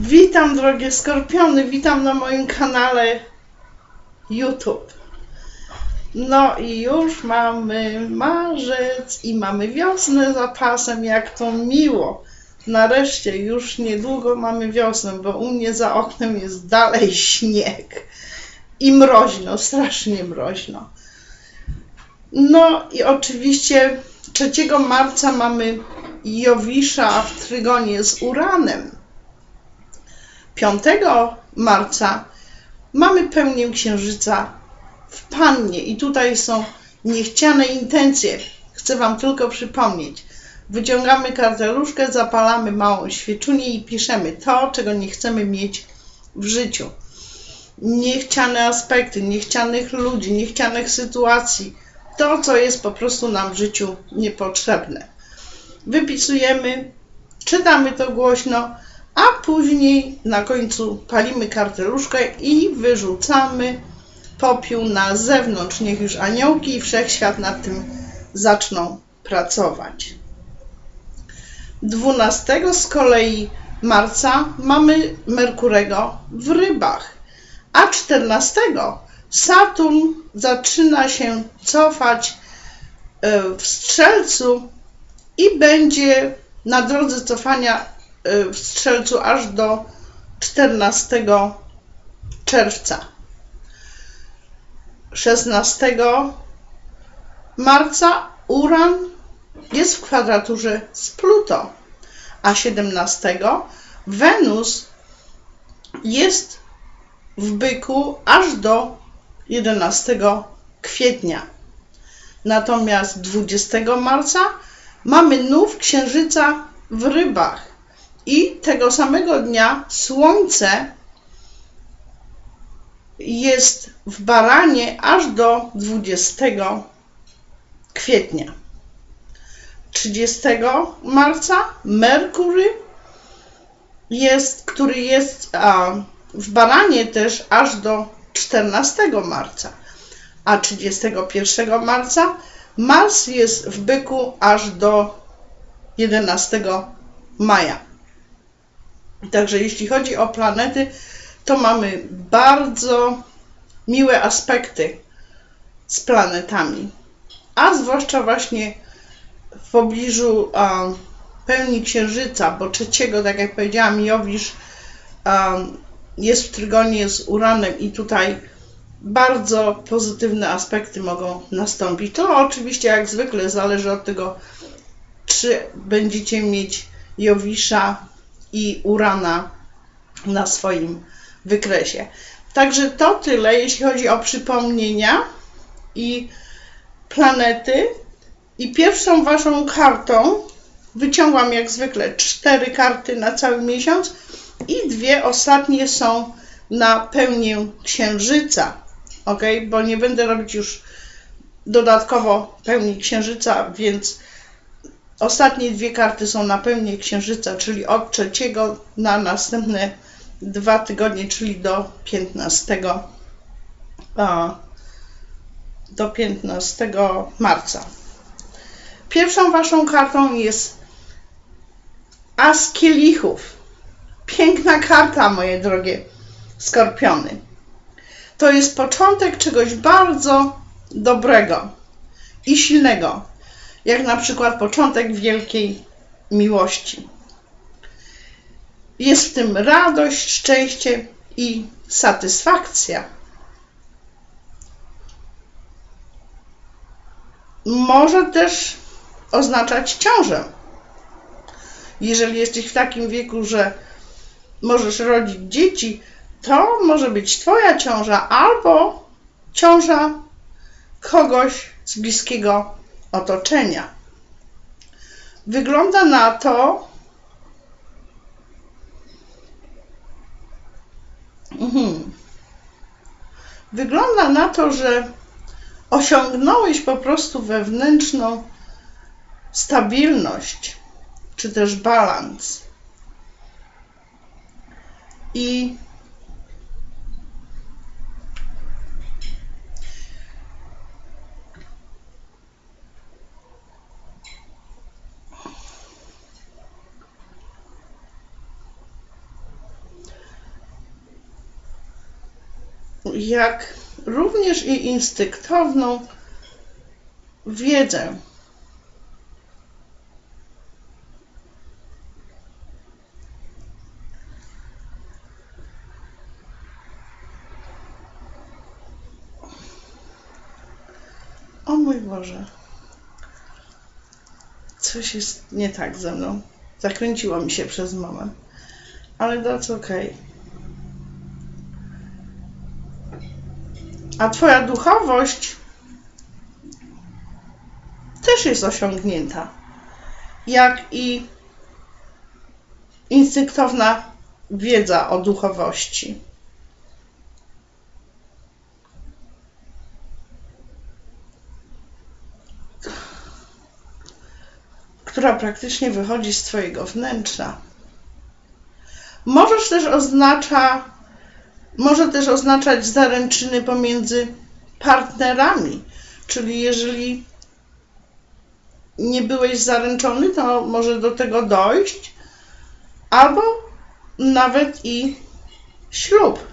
Witam drogie skorpiony, witam na moim kanale YouTube. No i już mamy marzec i mamy wiosnę za pasem, jak to miło. Nareszcie już niedługo mamy wiosnę, bo u mnie za oknem jest dalej śnieg. I mroźno, strasznie mroźno. No i oczywiście 3 marca mamy Jowisza w trygonie z Uranem. 5 marca mamy pełnię księżyca w Pannie i tutaj są niechciane intencje. Chcę Wam tylko przypomnieć. Wyciągamy karteluszkę, zapalamy małą świeczunię i piszemy to, czego nie chcemy mieć w życiu. Niechciane aspekty, niechcianych ludzi, niechcianych sytuacji. To, co jest po prostu nam w życiu niepotrzebne. Wypisujemy, czytamy to głośno, a później na końcu palimy karteluszkę i wyrzucamy popiół na zewnątrz. Niech już aniołki i wszechświat nad tym zaczną pracować. 12 z kolei marca mamy Merkurego w rybach, a 14 Saturn zaczyna się cofać e, w strzelcu i będzie na drodze cofania w strzelcu aż do 14 czerwca. 16 marca Uran jest w kwadraturze z Pluto, a 17 Wenus jest w byku aż do 11 kwietnia. Natomiast 20 marca mamy nów księżyca w rybach i tego samego dnia Słońce jest w baranie aż do 20 kwietnia. 30 marca Merkury jest, który jest a, w baranie też aż do 14 marca, a 31 marca Mars jest w byku aż do 11 maja. Także jeśli chodzi o planety, to mamy bardzo miłe aspekty z planetami, a zwłaszcza właśnie w pobliżu pełni księżyca, bo trzeciego, tak jak powiedziałam, Jowisz jest w trygonie z Uranem i tutaj bardzo pozytywne aspekty mogą nastąpić. To oczywiście jak zwykle zależy od tego, czy będziecie mieć Jowisza i Urana na swoim wykresie. Także to tyle, jeśli chodzi o przypomnienia i planety. I pierwszą waszą kartą wyciągłam jak zwykle cztery karty na cały miesiąc i dwie ostatnie są na pełnię księżyca. Ok, bo nie będę robić już dodatkowo pełni księżyca, więc ostatnie dwie karty są na pełni księżyca, czyli od trzeciego na następne dwa tygodnie, czyli do 15 a, do 15 marca. Pierwszą waszą kartą jest As kielichów. Piękna karta, moje drogie skorpiony. To jest początek czegoś bardzo dobrego i silnego, jak na przykład początek wielkiej miłości. Jest w tym radość, szczęście i satysfakcja. Może też oznaczać ciążę. Jeżeli jesteś w takim wieku, że możesz rodzić dzieci, to może być Twoja ciąża albo ciąża kogoś z bliskiego otoczenia. Wygląda na to, mhm. wygląda na to, że osiągnąłeś po prostu wewnętrzną stabilność, czy też balans. I jak również i instynktowną wiedzę. O mój Boże. Coś jest nie tak ze mną. Zakręciło mi się przez moment. Ale that's okay. A twoja duchowość też jest osiągnięta. Jak i instynktowna wiedza o duchowości. która praktycznie wychodzi z Twojego wnętrza. Możesz też oznacza, może też oznaczać zaręczyny pomiędzy partnerami, czyli jeżeli nie byłeś zaręczony, to może do tego dojść, albo nawet i ślub.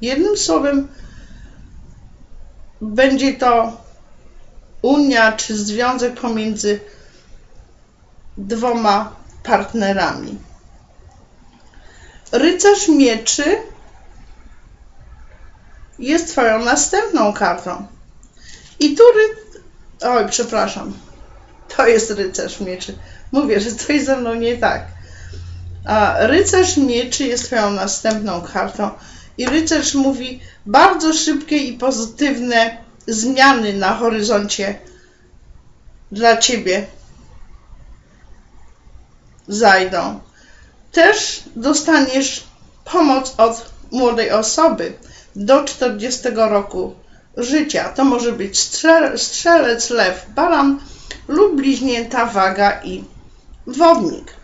Jednym słowem, będzie to unia czy związek pomiędzy dwoma partnerami. Rycerz mieczy jest Twoją następną kartą. I tu ry... Oj, przepraszam. To jest rycerz mieczy. Mówię, że coś ze mną nie tak. A rycerz mieczy jest Twoją następną kartą. I rycerz mówi bardzo szybkie i pozytywne zmiany na horyzoncie dla Ciebie zajdą. Też dostaniesz pomoc od młodej osoby do 40 roku życia. To może być strzelec, lew, baran lub bliźnięta, waga i wodnik.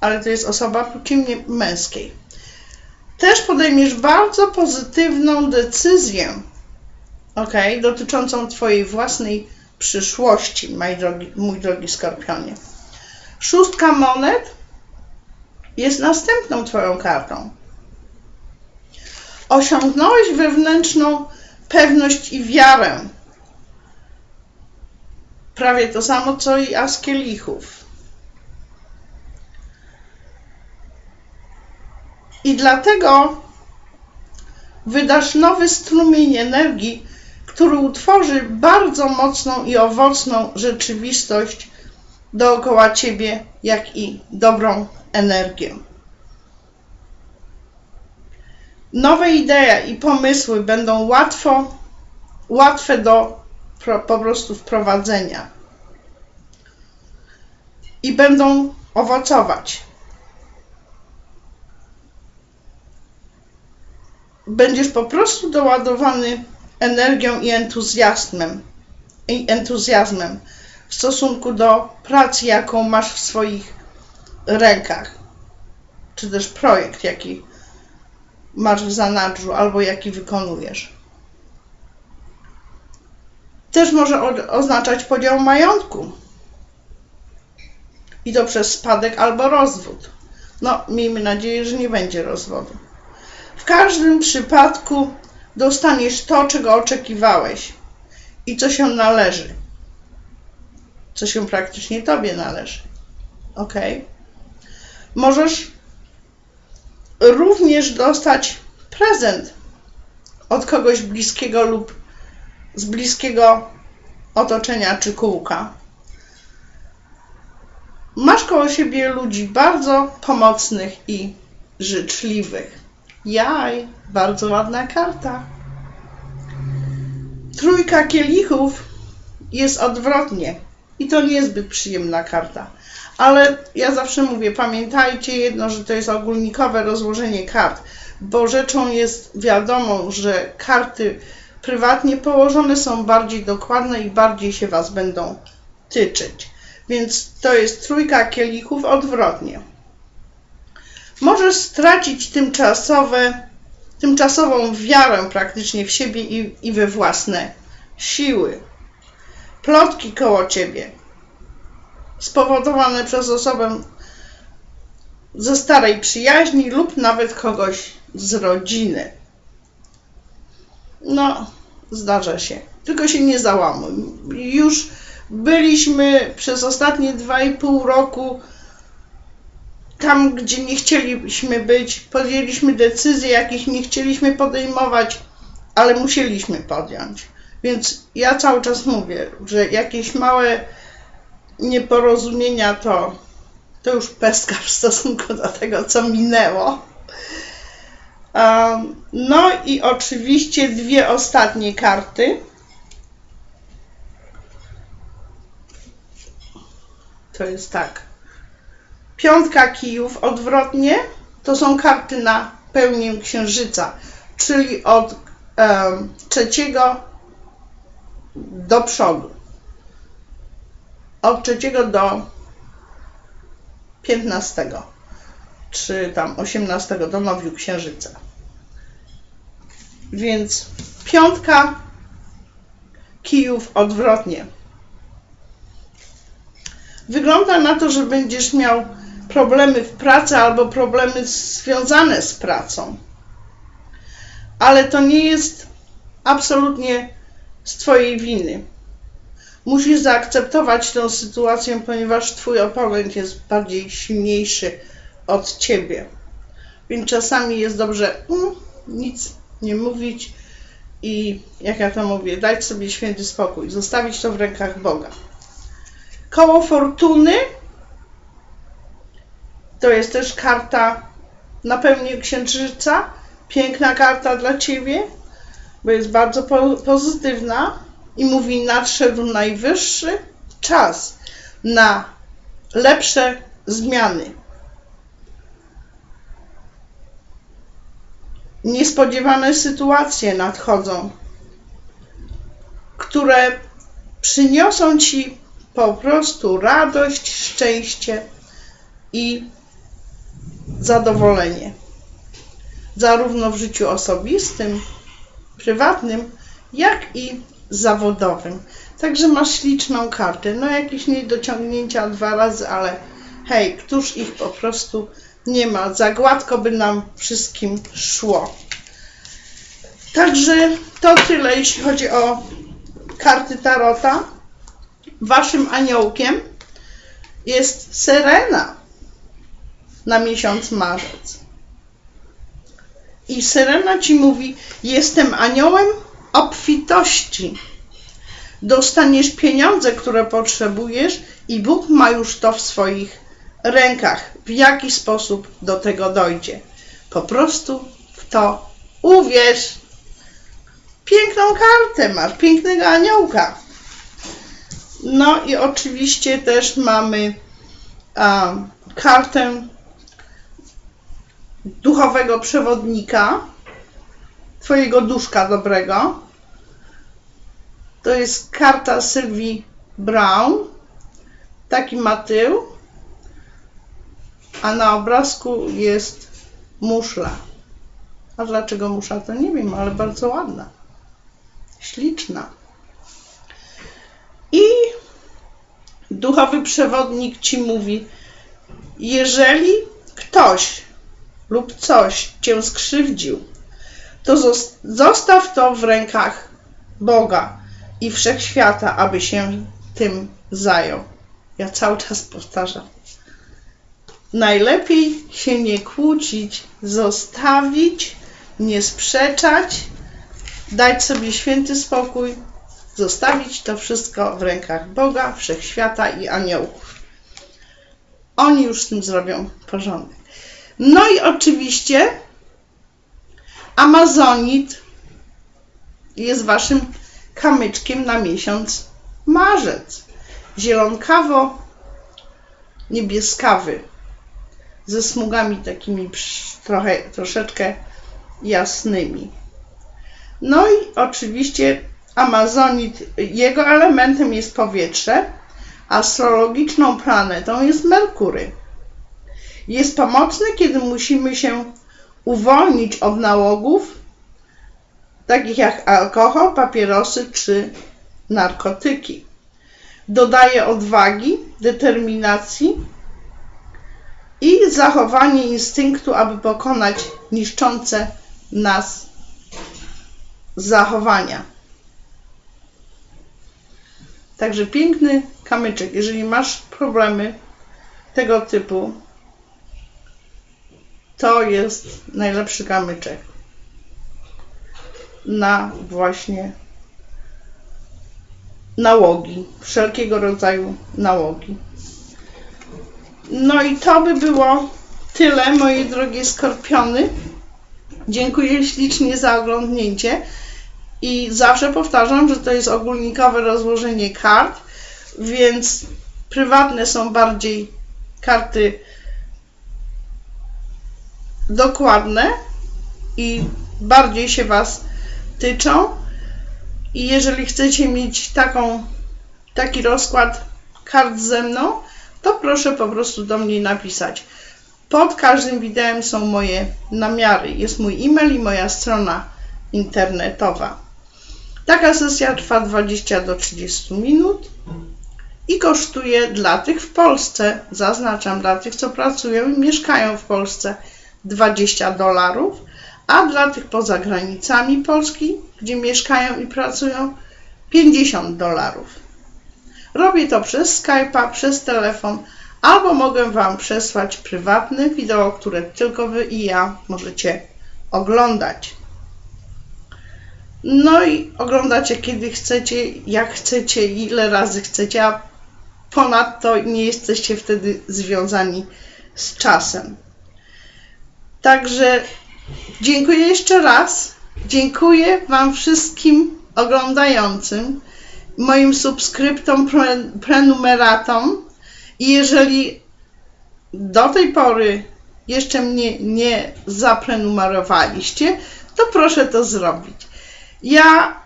Ale to jest osoba płci męskiej. Też podejmiesz bardzo pozytywną decyzję, ok, dotyczącą Twojej własnej przyszłości, drogi, mój drogi skorpionie. Szóstka monet jest następną Twoją kartą. Osiągnąłeś wewnętrzną pewność i wiarę. Prawie to samo, co i as kielichów. I dlatego wydasz nowy strumień energii, który utworzy bardzo mocną i owocną rzeczywistość dookoła ciebie, jak i dobrą energię. Nowe idee i pomysły będą łatwo, łatwe do po prostu wprowadzenia i będą owocować. Będziesz po prostu doładowany energią i entuzjazmem. I entuzjazmem w stosunku do pracy, jaką masz w swoich rękach, czy też projekt, jaki masz w zanadrzu albo jaki wykonujesz. Też może oznaczać podział majątku. I to przez spadek albo rozwód. No, miejmy nadzieję, że nie będzie rozwodu. W każdym przypadku dostaniesz to, czego oczekiwałeś i co się należy co się praktycznie Tobie należy. Ok? Możesz również dostać prezent od kogoś bliskiego lub z bliskiego otoczenia czy kółka. Masz koło siebie ludzi bardzo pomocnych i życzliwych. Jaj, bardzo ładna karta. Trójka kielichów jest odwrotnie. I to niezbyt przyjemna karta. Ale ja zawsze mówię, pamiętajcie jedno, że to jest ogólnikowe rozłożenie kart, bo rzeczą jest wiadomą, że karty prywatnie położone są bardziej dokładne i bardziej się Was będą tyczyć. Więc to jest trójka kielichów odwrotnie. Możesz stracić tymczasowe, tymczasową wiarę praktycznie w siebie i, i we własne siły plotki koło ciebie, spowodowane przez osobę ze starej przyjaźni lub nawet kogoś z rodziny. No, zdarza się. Tylko się nie załamuj. Już byliśmy przez ostatnie 2,5 roku tam, gdzie nie chcieliśmy być. Podjęliśmy decyzje, jakich nie chcieliśmy podejmować, ale musieliśmy podjąć. Więc ja cały czas mówię, że jakieś małe nieporozumienia to, to już pestka w stosunku do tego, co minęło. No i oczywiście dwie ostatnie karty. To jest tak. Piątka kijów odwrotnie to są karty na pełnię księżyca, czyli od trzeciego do przodu. Od trzeciego do piętnastego, czy tam osiemnastego do nowiu księżyca. Więc piątka kijów odwrotnie. Wygląda na to, że będziesz miał problemy w pracy albo problemy związane z pracą. Ale to nie jest absolutnie z Twojej winy. Musisz zaakceptować tę sytuację, ponieważ Twój oponent jest bardziej silniejszy od Ciebie. Więc czasami jest dobrze mm, nic nie mówić i, jak ja to mówię, dać sobie święty spokój, zostawić to w rękach Boga. Koło fortuny to jest też karta na pełni księżyca. Piękna karta dla Ciebie, bo jest bardzo po pozytywna i mówi nadszedł najwyższy czas na lepsze zmiany. Niespodziewane sytuacje nadchodzą, które przyniosą Ci po prostu radość, szczęście i zadowolenie. Zarówno w życiu osobistym, prywatnym, jak i zawodowym. Także masz śliczną kartę. No jakieś niedociągnięcia dwa razy, ale hej, któż ich po prostu nie ma. Za gładko by nam wszystkim szło. Także to tyle, jeśli chodzi o karty Tarota. Waszym aniołkiem jest Serena na miesiąc marzec. I Serena ci mówi: Jestem aniołem obfitości. Dostaniesz pieniądze, które potrzebujesz, i Bóg ma już to w swoich rękach. W jaki sposób do tego dojdzie? Po prostu w to uwierz. Piękną kartę masz, pięknego aniołka. No i oczywiście też mamy kartę duchowego przewodnika, twojego duszka dobrego. To jest karta Sylwii Brown. Taki ma tył. A na obrazku jest muszla. A dlaczego musza, to nie wiem, ale bardzo ładna. Śliczna. I duchowy przewodnik ci mówi, jeżeli ktoś lub coś cię skrzywdził, to zostaw to w rękach Boga i wszechświata, aby się tym zajął. Ja cały czas powtarzam. Najlepiej się nie kłócić, zostawić, nie sprzeczać, dać sobie święty spokój, zostawić to wszystko w rękach Boga, wszechświata i aniołów. Oni już z tym zrobią porządek. No i oczywiście Amazonit jest waszym kamyczkiem na miesiąc marzec. Zielonkawo niebieskawy ze smugami takimi trochę, troszeczkę jasnymi. No i oczywiście Amazonit, jego elementem jest powietrze, astrologiczną planetą jest Merkury. Jest pomocny, kiedy musimy się uwolnić od nałogów, takich jak alkohol, papierosy czy narkotyki. Dodaje odwagi, determinacji i zachowanie instynktu, aby pokonać niszczące nas zachowania. Także piękny kamyczek. Jeżeli masz problemy tego typu, to jest najlepszy kamyczek na właśnie nałogi, wszelkiego rodzaju nałogi. No i to by było tyle, moje drogie skorpiony. Dziękuję ślicznie za oglądnięcie i zawsze powtarzam, że to jest ogólnikowe rozłożenie kart, więc prywatne są bardziej karty dokładne i bardziej się Was tyczą. I jeżeli chcecie mieć taką, taki rozkład kart ze mną, to proszę po prostu do mnie napisać. Pod każdym wideo są moje namiary. Jest mój e-mail i moja strona internetowa. Taka sesja trwa 20 do 30 minut i kosztuje dla tych w Polsce, zaznaczam, dla tych, co pracują i mieszkają w Polsce, 20 dolarów, a dla tych poza granicami Polski, gdzie mieszkają i pracują, 50 dolarów. Robię to przez Skype'a, przez telefon, albo mogę Wam przesłać prywatne wideo, które tylko Wy i ja możecie oglądać. No i oglądacie kiedy chcecie, jak chcecie, ile razy chcecie, a ponadto nie jesteście wtedy związani z czasem. Także dziękuję jeszcze raz. Dziękuję Wam wszystkim oglądającym, moim subskryptom, pre, prenumeratom. I jeżeli do tej pory jeszcze mnie nie zaprenumerowaliście, to proszę to zrobić. Ja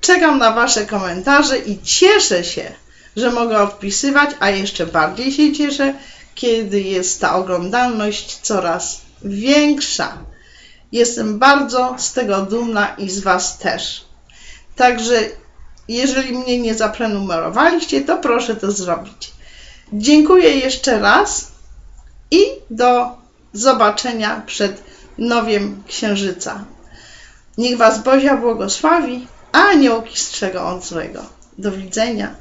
czekam na Wasze komentarze i cieszę się, że mogę odpisywać, a jeszcze bardziej się cieszę, kiedy jest ta oglądalność coraz większa. Jestem bardzo z tego dumna i z Was też. Także jeżeli mnie nie zaprenumerowaliście, to proszę to zrobić. Dziękuję jeszcze raz i do zobaczenia przed nowiem księżyca. Niech Was Bozia błogosławi, a aniołki strzegą od złego. Do widzenia.